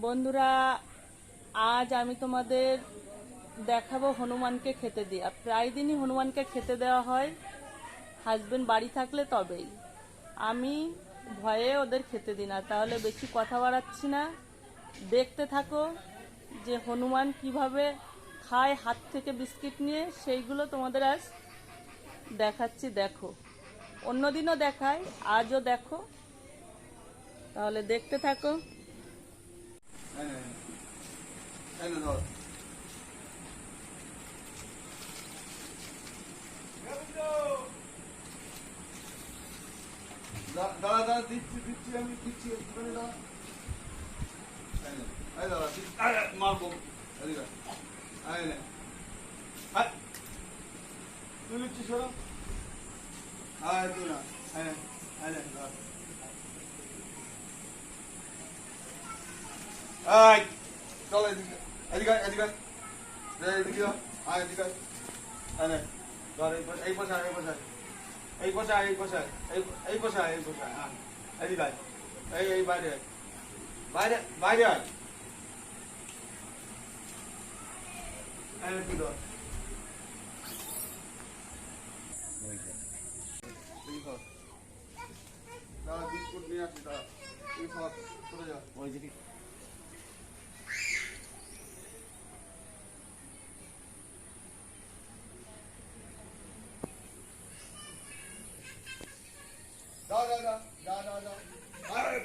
বন্ধুরা, আজ আমি তোমাদের দেখাবো হনুমানকে খেতে দিয়া। প্রায় দিনই হনুমানকে খেতে দেওয়া হয়। হাজবেন্ড বাড়ি থাকলে তবেই। আমি ভয়ে ওদের খেতে দিই না। তাহলে বেশি কথা বাড়াচ্ছি না। দেখতে থাকো যে হনুমান কীভাবে খায়, হাত থেকে বিস্কিট নিয়ে, সেইগুলো তোমাদের আজ দেখাচ্ছি, দেখো। অন্যদিনও দেখায়, আজও দেখো। তাহলে দেখতে থাকো। এই নে ধর দা- দাঁড়া দাঁড়া দিচ্ছি দিচ্ছি আমি দিচ্ছি একটুখানি দাঁড়া এই। আরে, মারবো এদিকে। এই নে। তুই নিচ্ছিস ওরা আয় তুই না এই নে, এই নে, ধর। আয় চল এদিকে এদিকে এদিকে এদিকে আয়, এদিকে আয়। নে, এই পাশে এই পাশে এই পাশে। এই এই পাশে এই পাশে হ্যাঁ। এদিকে এই এই বাইরে বাইরে বাইরে আয়। তুই ধর। বিস্কুট নিয়ে আসি। দাও, দাও, দাও, দাও, দাও, দাও। আরে,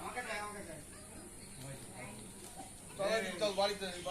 আমাকে চাই, আমাকে চাই। চল, এদিকে চল, বাড়িতে, বাড়িতে চল।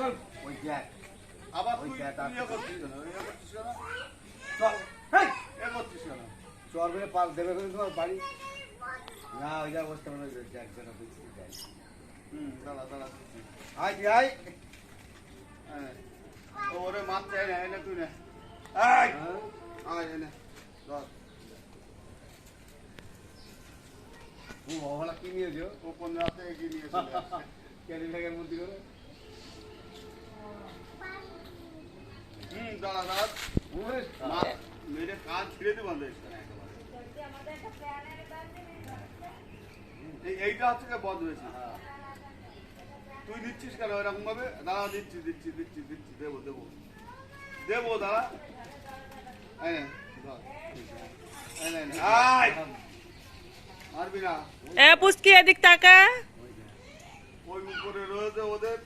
ওই দেখ আবার তুই যা, তার তুই ইয়ে করছিস কেন? ইয়ে করছিস কেন? চল হেই ইয়ে করছিস কেন? চল বলে পাল দেবে করে তোমার বাড়ি না ওই যা বসতে পারবে ওই দেখ যেন বুঝছি দেখ হুম, দাঁড়া, দাঁড়া। আয় তুই আয় ও, ওরে মারতে, এই নে, এই তুই নে। এই! আয়, এই ধর। ও বাবা কি নিয়েছো ও কোন রাতে এগিয়ে নিয়ে ক্যারি ব্যাগের মধ্যে করে হুম, দাঁড়া, দাঁড়া। ওরে মার, মেরে কান ছিঁড়ে দেবো আমাদের এখানে একেবারে। এই- এইটা হচ্ছে গিয়ে বদ হয়েছে তুই দিচ্ছিস কেন এরকম ভাবে দাঁড়া দিচ্ছি দিচ্ছি দিচ্ছি দিচ্ছি দেবো দেবো। দেবো দাঁড়া! মারবি না। এ পুষ্কি এদিক তাকা। ওই উপরে রয়েছে ওদের।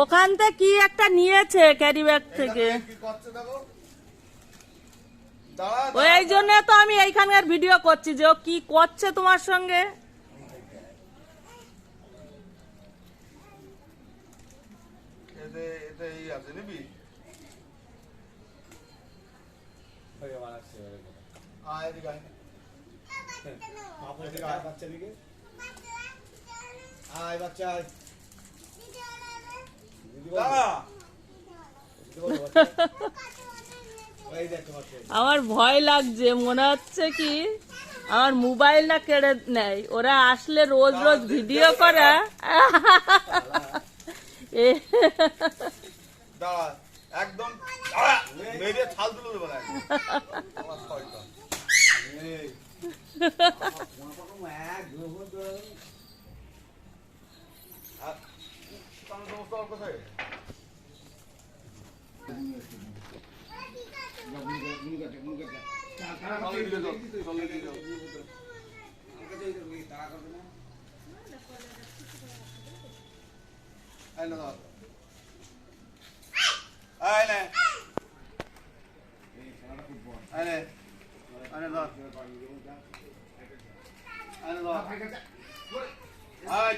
ওখান থেকে কি একটা নিয়েছে ক্যারি ব্যাগ থেকে? ওই এই জন্য তো আমি এইখানকার ভিডিও করছি যে ও কি করছে তোমার সঙ্গে? এতে এতে এই আছে নিবি আমার ভয় লাগছে মনে হচ্ছে কি আমার মোবাইলটা কেড়ে নেয়। ওরা আসলে রোজ রোজ ভিডিও করে। একদম মেরে ছাল তুলে দেবো না আমার শয়তান। এই। কোনো রকম এক গ্রহ তো- আর আর ধর। নে ধর। এই,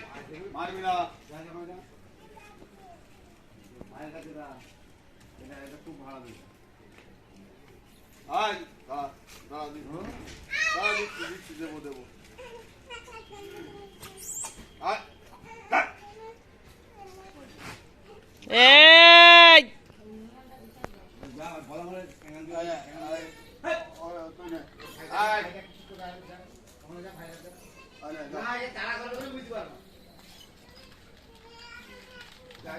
মারবি না। মায়ের কাছে না এটা এটা খুব ভালো দিচ্ছে আয় দাঁড়া দাঁড়া দিচ্ছি দাঁড়া দিচ্ছি দিচ্ছি দেবো দেবো আয় দাঁড়া। এই যা ভালো করে এখান দিয়ে আয়, আয়, আয়, এখান আয়। দিয়ে ওরে, তুই নে। আয়, আয়। আয়, নে, না, যা। এ তাড়া করে করে বুঝতে পারব। যা, যা, ভাই, ওখানে যা, ওখানে যা। আর নেই, আর নেই। দাও, ওখানে বাড়ি খানা খাটান। এরকম করলে কোথা থেকে দেবো আর? দাদা,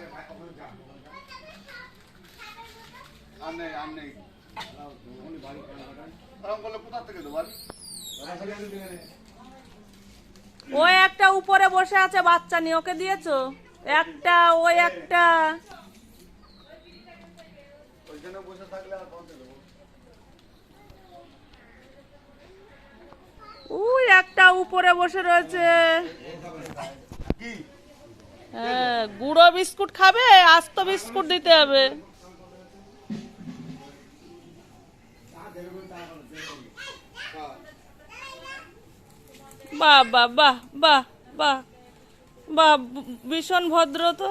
নে। ওই একটা উপরে বসে আছে বাচ্চা নিয়ে ওকে দিয়েছ? একটা ওই একটা। ওইখানে বসে থাকলে আর পৌঁছে দেবো? ওই একটা উপরে বসে রয়েছে। কি? হ্যাঁ গুঁড়ো বিস্কুট খাবে, আস্ত বিস্কুট দিতে হবে। বাহ বাহ বাহ বাহ বাহ বাহ, ভীষণ ভদ্র তো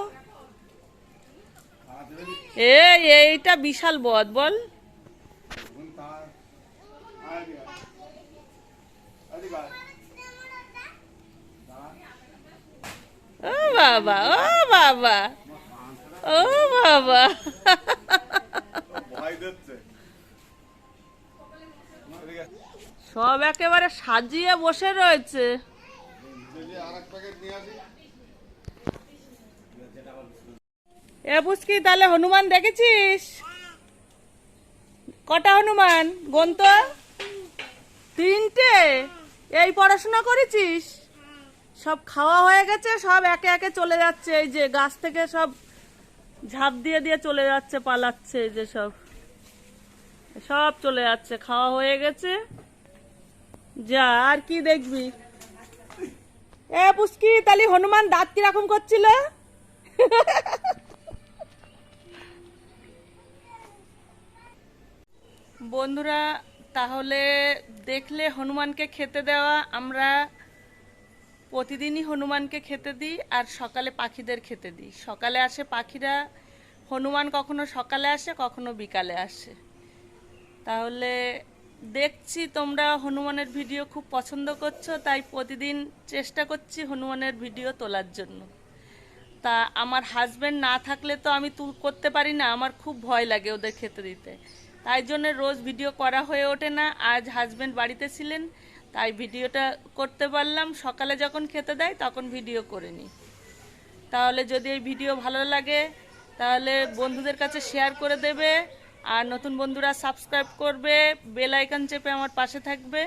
এইটা বিশাল বদ, বল এখন তাড়া- আয় এদিকে আয়। এদিকে আয়। ও বাবা ও বাবা ও বাবা। সব একেবারে সাজিয়ে বসে রয়েছে। এ বুঝকি তাহলে হনুমান দেখেছিস? কটা হনুমান? গন্ত তিনটে? এই পড়াশোনা করেছিস? সব খাওয়া হয়ে গেছে, সব একে একে চলে যাচ্ছে, এই যে গাছ থেকে সব ঝাঁপ দিয়ে দিয়ে চলে যাচ্ছে, পালাচ্ছে, এই যে সব। সব চলে যাচ্ছে, খাওয়া হয়ে গেছে। যা, আর কি দেখবি? এ পুষ্কি, তাহলে হনুমান দাঁত কীরকম করছিল? বন্ধুরা, তাহলে দেখলে হনুমানকে খেতে দেওয়া, আমরা প্রতিদিনই হনুমানকে খেতে দিই আর সকালে পাখিদের খেতে দিই। সকালে আসে পাখিরা, হনুমান কখনো সকালে আসে, কখনো বিকালে আসে। তাহলে দেখছি তোমরা হনুমানের ভিডিও খুব পছন্দ করছ, তাই প্রতিদিন চেষ্টা করছি হনুমানের ভিডিও তোলার জন্য। তা আমার হাজব্যান্ড না থাকলে তো আমি তুল করতে পারি না, আমার খুব ভয় লাগে ওদের খেতে দিতে। তাই জন্য রোজ ভিডিও করা হয়ে ওঠে না। আজ হাজবেন্ড বাড়িতে ছিলেন তাই ভিডিওটা করতে পারলাম। সকালে যখন খেতে দেয়, তখন ভিডিও করে নিই। তাহলে যদি এই ভিডিও ভালো লাগে, তাহলে বন্ধুদের কাছে শেয়ার করে দেবে। আর নতুন বন্ধুরা সাবস্ক্রাইব করবে বেল আইকন চেপে আমার পাশে থাকবে।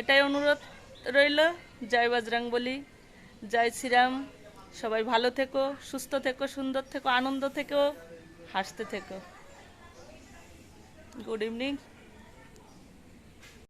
এটাই অনুরোধ রইল। জয় বজরং বলি, জয় শ্রীরাম। সবাই ভালো থেকো, সুস্থ থেকো, সুন্দর থেকো, আনন্দ থেকো, হাসতে থেকো। Good evening